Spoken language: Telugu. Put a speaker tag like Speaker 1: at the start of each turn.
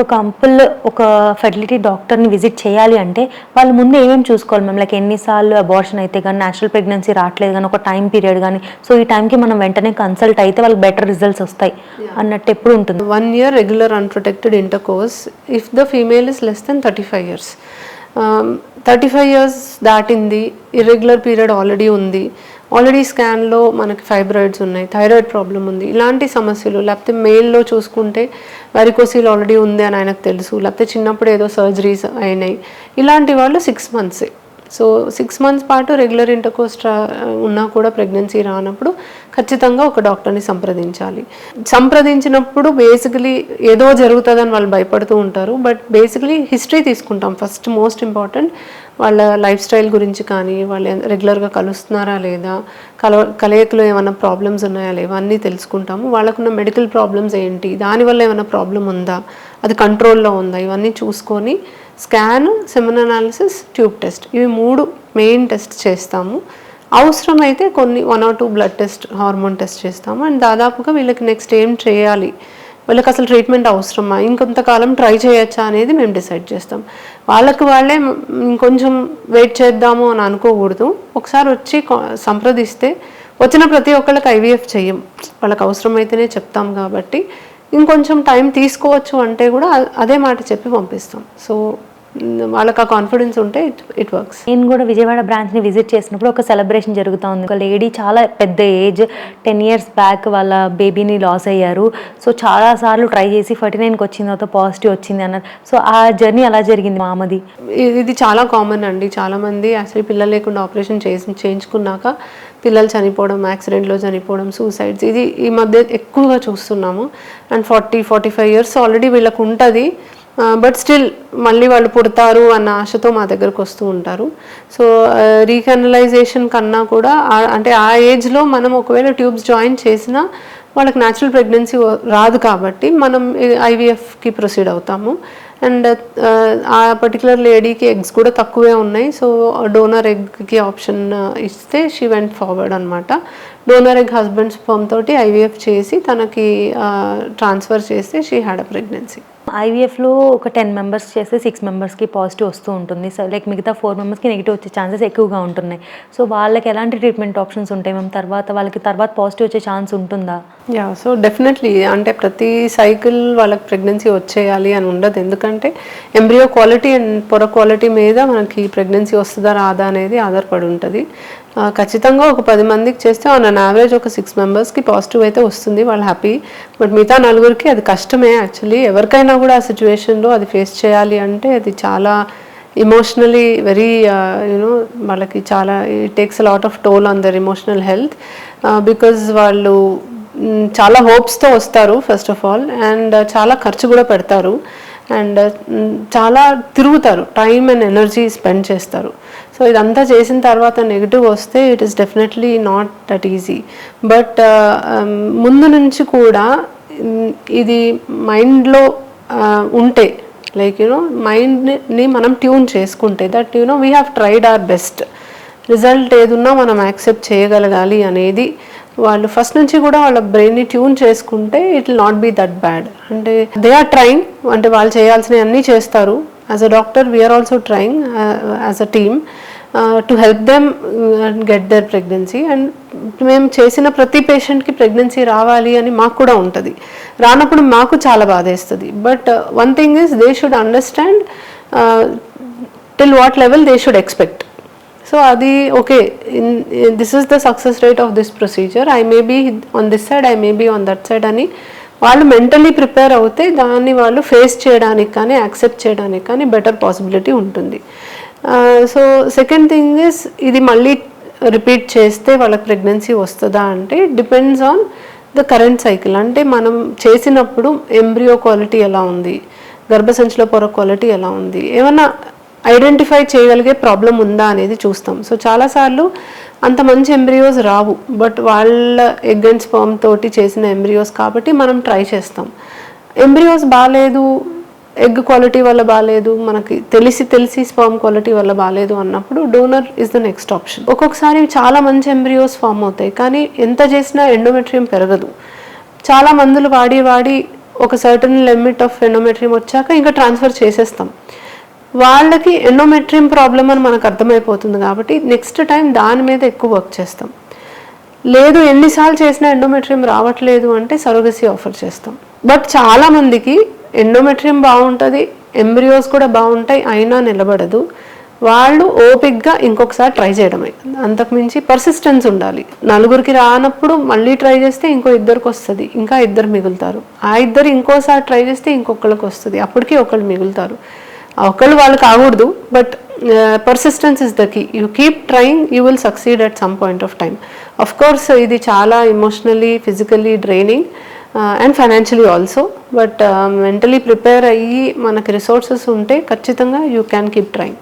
Speaker 1: ఒక కంపుల్ ఒక ఫెర్టిలిటీ డాక్టర్ని విజిట్ చేయాలి అంటే వాళ్ళు ముందు ఏమేమి చూసుకోవాలి మేము లైక్ ఎన్నిసార్లు అబార్షన్ అయితే కానీ నేచురల్ ప్రెగ్నెన్సీ రావట్లేదు కానీ ఒక టైం పీరియడ్ కానీ సో ఈ టైంకి మనం వెంటనే కన్సల్ట్ అయితే వాళ్ళకి బెటర్ రిజల్ట్స్ వస్తాయి అన్నట్టు ఎప్పుడు ఉంటుంది.
Speaker 2: One year regular unprotected intercourse if the female is less than thirty five years thirty five years దాటింది. ఇర్రెగ్యులర్ పీరియడ్ ఆల్రెడీ ఉంది. ఆల్రెడీ స్కాన్లో మనకి ఫైబ్రాయిడ్స్ ఉన్నాయి థైరాయిడ్ ప్రాబ్లం ఉంది. ఇలాంటి సమస్యలు లేకపోతే మెయిల్లో చూసుకుంటే వరికోసీలు ఆల్రెడీ ఉంది అని ఆయనకు తెలుసు లేకపోతే చిన్నప్పుడు ఏదో సర్జరీస్ అయినాయి. ఇలాంటి వాళ్ళు సిక్స్ మంత్సే సో సిక్స్ మంత్స్ పాటు రెగ్యులర్ ఇంటర్కోస్ట్రా ఉన్నా కూడా ప్రెగ్నెన్సీ రానప్పుడు ఖచ్చితంగా ఒక డాక్టర్ని సంప్రదించాలి. సంప్రదించినప్పుడు బేసికలీ ఏదో జరుగుతుందని వాళ్ళు భయపడుతూ ఉంటారు. బట్ బేసికలీ హిస్టరీ తీసుకుంటాం. ఫస్ట్ మోస్ట్ ఇంపార్టెంట్ వాళ్ళ లైఫ్ స్టైల్ గురించి కానీ వాళ్ళు రెగ్యులర్గా కలుస్తున్నారా లేదా కల కలయికలో ఏమైనా ప్రాబ్లమ్స్ ఉన్నాయా లేవా అన్నీ తెలుసుకుంటాము. వాళ్ళకున్న మెడికల్ ప్రాబ్లమ్స్ ఏంటి దానివల్ల ఏమైనా ప్రాబ్లం ఉందా అది కంట్రోల్లో ఉందా? ఇవన్నీ చూసుకొని scan semen analysis tube test ఇవి మూడు మెయిన్ టెస్ట్ చేస్తాము. అవసరమైతే కొన్ని one or two blood test hormone test చేస్తాము. అండ్ దాదాపుగా వీళ్ళకి నెక్స్ట్ ఏం చేయాలి? వీళ్ళకి అసలు ట్రీట్మెంట్ అవసరమా? ఇంకొంతకాలం ట్రై చేయొచ్చా అనేది మేము డిసైడ్ చేస్తాం. వాళ్ళకి వాళ్ళే ఇంకొంచెం వెయిట్ చేద్దాము అని అనుకోకూడదు. ఒకసారి వచ్చి సంప్రదిస్తే వచ్చిన ప్రతి ఒక్కళ్ళకి ఐవీఎఫ్ చెయ్యం. వాళ్ళకి అవసరమైతేనే చెప్తాం కాబట్టి ఇంకొంచెం టైం తీసుకోవచ్చు అంటే కూడా అదే మాట చెప్పి పంపిస్తాం. సో వాళ్ళకి ఆ కాన్ఫిడెన్స్ ఉంటే ఇట్ ఇట్ వర్క్స్
Speaker 1: నేను కూడా విజయవాడ బ్రాంచ్ని విజిట్ చేసినప్పుడు ఒక సెలబ్రేషన్ జరుగుతూ ఉంది ఒక లేడీ చాలా పెద్ద ఏజ్ టెన్ ఇయర్స్ బ్యాక్ వాళ్ళ బేబీని లాస్ అయ్యారు. సో చాలా సార్లు ట్రై చేసి ఫార్టీ నైన్కి వచ్చిన తర్వాత పాజిటివ్ వచ్చింది అన్నారు. సో ఆ జర్నీ అలా జరిగింది మా అమ్మది.
Speaker 2: ఇది- ఇది చాలా కామన్ అండి. చాలామంది అసలు పిల్లలు లేకుండా ఆపరేషన్ చేసి చేయించుకున్నాక పిల్లలు చనిపోవడం యాక్సిడెంట్లో చనిపోవడం సూసైడ్స్ ఇది ఈ మధ్య ఎక్కువగా చూస్తున్నాము. And forty forty five years already వీళ్ళకు ఉంటుంది. బట్ స్టిల్ మళ్ళీ వాళ్ళు పుడతారు అన్న ఆశతో మా దగ్గరకు వస్తూ ఉంటారు. సో రీకనలైజేషన్ కన్నా కూడా అంటే ఆ ఏజ్లో మనం ఒకవేళ ట్యూబ్స్ జాయిన్ చేసినా వాళ్ళకి న్యాచురల్ ప్రెగ్నెన్సీ రాదు కాబట్టి మనం ఐవీఎఫ్కి ప్రొసీడ్ అవుతాము. అండ్ ఆ పర్టికులర్ లేడీకి ఎగ్స్ కూడా తక్కువే ఉన్నాయి. సో డోనర్ ఎగ్కి ఆప్షన్ ఇస్తే షీ వెంట్ ఫార్వర్డ్ అనమాట డోనర్ ఎగ్ హస్బెండ్ ఫామ్ తోటి ఐవీఎఫ్ చేసి తనకి ట్రాన్స్ఫర్ చేస్తే షీ హ్యాడ్ అ ప్రెగ్నెన్సీ
Speaker 1: ఐవీఎఫ్లో ఒక టెన్ మెంబర్స్ చేస్తే సిక్స్ మెంబర్స్కి పాజిటివ్ వస్తూ ఉంటుంది. సో లైక్ మిగతా ఫోర్ మెంబర్స్కి నెగిటివ్ వచ్చే ఛాన్సెస్ ఎక్కువగా ఉంటున్నాయి. సో వాళ్ళకి ఎలాంటి ట్రీట్మెంట్ ఆప్షన్స్ ఉంటాయి మేము తర్వాత వాళ్ళకి తర్వాత పాజిటివ్ వచ్చే ఛాన్స్ ఉంటుందా?
Speaker 2: యా సో డెఫినెట్లీ అంటే ప్రతి సైకిల్ వాళ్ళకి ప్రెగ్నెన్సీ వచ్చేయాలి అని ఉండదు. ఎందుకంటే ఎంబ్రియో క్వాలిటీ అండ్ పొర క్వాలిటీ మీద మనకి ప్రెగ్నెన్సీ వస్తుందా రాదా అనేది ఆధారపడి ఉంటుంది. ఖచ్చితంగా ఒక పది మందికి చేస్తే ఆన్ అన్ యావరేజ్ ఒక సిక్స్ మెంబర్స్కి పాజిటివ్ అయితే వస్తుంది వాళ్ళు హ్యాపీ బట్ మిగతా నలుగురికి అది కష్టమే యాక్చువల్లీ ఎవరికైనా కూడా ఆ సిచ్యువేషన్లో అది ఫేస్ చేయాలి అంటే అది చాలా ఇమోషనలీ వెరీ యూనో వాళ్ళకి చాలా it takes lot of toll on their emotional health because వాళ్ళు mm, చాలా హోప్స్తో వస్తారు ఫస్ట్ ఆఫ్ ఆల్ అండ్ చాలా ఖర్చు కూడా పెడతారు. అండ్ చాలా తిరుగుతారు. టైం అండ్ ఎనర్జీ స్పెండ్ చేస్తారు. సో ఇదంతా చేసిన తర్వాత నెగిటివ్ వస్తే it is definitely not that easy but ముందు నుంచి కూడా ఇది మైండ్లో uh, ఉంటే లైక్ యూనో మైండ్ని మనం ట్యూన్ చేసుకుంటే that you know we have tried our best result ఏదున్నా మనం యాక్సెప్ట్ చేయగలగాలి అనేది వాళ్ళు ఫస్ట్ నుంచి కూడా వాళ్ళ బ్రెయిన్ని ట్యూన్ చేసుకుంటే it will not be that bad అంటే దే ఆర్ ట్రైన్ అంటే వాళ్ళు చేయాల్సినవి అన్నీ చేస్తారు. As a doctor we're also trying as a team to help them get their pregnancy and మేము చేసిన ప్రతి పేషెంట్కి ప్రెగ్నెన్సీ రావాలి అని మాకు కూడా ఉంటుంది. రానప్పుడు మాకు చాలా బాధేస్తుంది. But one thing is they should understand till what level they should expect so అది okay this is the success rate of this procedure I may be on this side I may be on that side అని వాళ్ళు మెంటలీ ప్రిపేర్ అవుతే దాన్ని వాళ్ళు ఫేస్ చేయడానికి కానీ యాక్సెప్ట్ చేయడానికి కానీ బెటర్ పాసిబిలిటీ ఉంటుంది. సో సెకండ్ థింగ్ ఇస్ ఇది మళ్ళీ రిపీట్ చేస్తే వాళ్ళకి ప్రెగ్నెన్సీ వస్తుందా అంటే depends on the current cycle అంటే మనం చేసినప్పుడు ఎంబ్రియో క్వాలిటీ ఎలా ఉంది? గర్భసంచిలో పొర క్వాలిటీ ఎలా ఉంది? ఏమన్నా ఐడెంటిఫై చేయగలిగే ప్రాబ్లం ఉందా అనేది చూస్తాం. సో చాలాసార్లు అంత మంచి ఎంబ్రియోస్ రావు బట్ వాళ్ళ ఎగ్ అండ్ స్పర్మ్ తోటి చేసిన ఎంబ్రియోస్ కాబట్టి మనం ట్రై చేస్తాం. ఎంబ్రియోస్ బాగాలేదు ఎగ్ క్వాలిటీ వల్ల బాగాలేదు మనకి తెలిసి తెలిసి స్పర్మ్ క్వాలిటీ వల్ల బాగాలేదు అన్నప్పుడు donor is the next option. ఒక్కొక్కసారి చాలా మంచి ఎంబ్రియోస్ ఫామ్ అవుతాయి కానీ ఎంత చేసినా ఎండోమెట్రియం పెరగదు. చాలా మందులు వాడి వాడి ఒక సర్టన్ లిమిట్ ఆఫ్ ఎండోమెట్రియం వచ్చాక ఇంకా ట్రాన్స్ఫర్ చేసేస్తాం. వాళ్ళకి ఎండోమెట్రియం ప్రాబ్లం అని మనకు అర్థమైపోతుంది కాబట్టి నెక్స్ట్ టైం దాని మీద ఎక్కువ వర్క్ చేస్తాం. లేదు ఎన్నిసార్లు చేసినా ఎండోమెట్రియం రావట్లేదు అంటే సరోగసీ ఆఫర్ చేస్తాం. బట్ చాలా మందికి ఎండోమెట్రియం బాగుంటుంది ఎంబ్రియోస్ కూడా బాగుంటాయి అయినా నిలబడదు. వాళ్ళు ఓపిక్గా ఇంకొకసారి ట్రై చేయడమే. అంతకుమించి పర్సిస్టెన్స్ ఉండాలి. నలుగురికి రానప్పుడు మళ్ళీ ట్రై చేస్తే ఇంకో ఇద్దరికి వస్తుంది ఇంకా ఇద్దరు మిగులుతారు. ఆ ఇద్దరు ఇంకోసారి ట్రై చేస్తే ఇంకొకళ్ళకి వస్తుంది అప్పటికి ఒకళ్ళు మిగులుతారు. ఒకళ్ళు వాళ్ళు కాకూడదు but persistence is the key you keep trying you will succeed at some point of time of course ఇది చాలా emotionally physically draining and financially also but mentally prepare అయ్యి మనకి రిసోర్సెస్ ఉంటే ఖచ్చితంగా యూ క్యాన్ కీప్ ట్రయింగ్